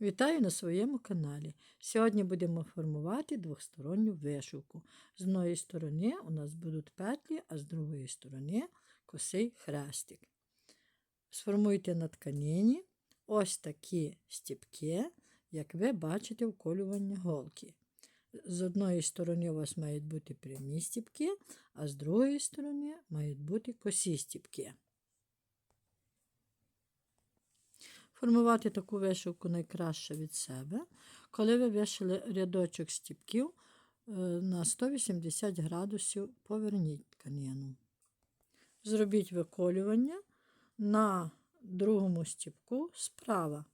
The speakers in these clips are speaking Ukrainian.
Вітаю на своєму каналі. Сьогодні будемо формувати двосторонню вишивку. З одної сторони у нас будуть петлі, а з другої сторони косий хрестик. Сформуйте на тканині ось такі стіпки, як ви бачите вколювання голки. З одної сторони у вас мають бути прямі стіпки, а з другої сторони мають бути косі стіпки. Формувати таку вишивку найкраще від себе, коли ви вишили рядочок стіпків е, на 180 градусів, поверніть тканину. Зробіть виколювання на другому стіпку справа.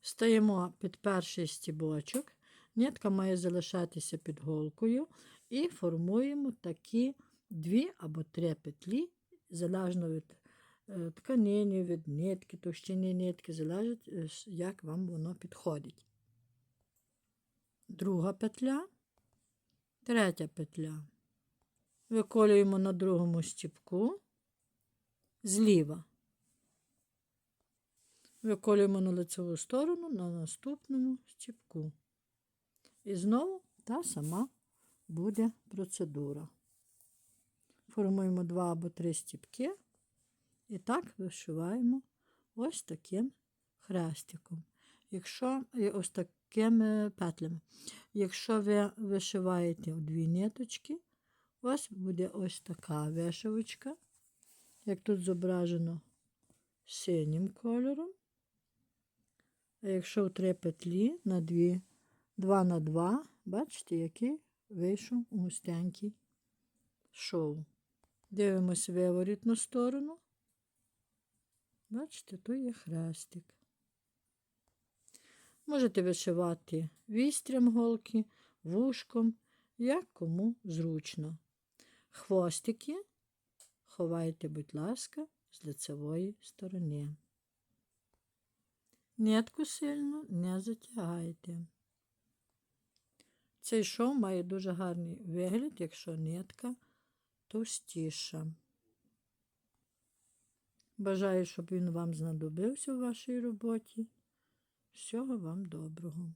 Стаємо під перший стібочок, нитка має залишатися під голкою і формуємо такі дві або три петлі, залежно від е, тканини, від нитки, товщини нитки, залежить, е, як вам воно підходить. Друга петля, третя петля. Виколюємо на другому стіпку зліва. Виколюємо на лицеву сторону на наступному стіпку. І знову та сама буде процедура. Формуємо два або три стіпки. І так вишиваємо ось таким хрестиком. Якщо і ось такими петлями. Якщо ви вишиваєте у дві ниточки, вас буде ось така вишивочка, як тут зображено синім кольором. А якщо в три петлі на дві, 2 на 2, бачите, який вийшов густенький шов. Дивимося виворітну сторону. Бачите, то є хрестик. Можете вишивати вістрям голки, вушком, як кому зручно. Хвостики ховайте, будь ласка, з лицевої сторони. Нитку сильно не затягайте. Цей шов має дуже гарний вигляд, якщо нитка товстіша. Бажаю, щоб він вам знадобився в вашій роботі. Всього вам доброго.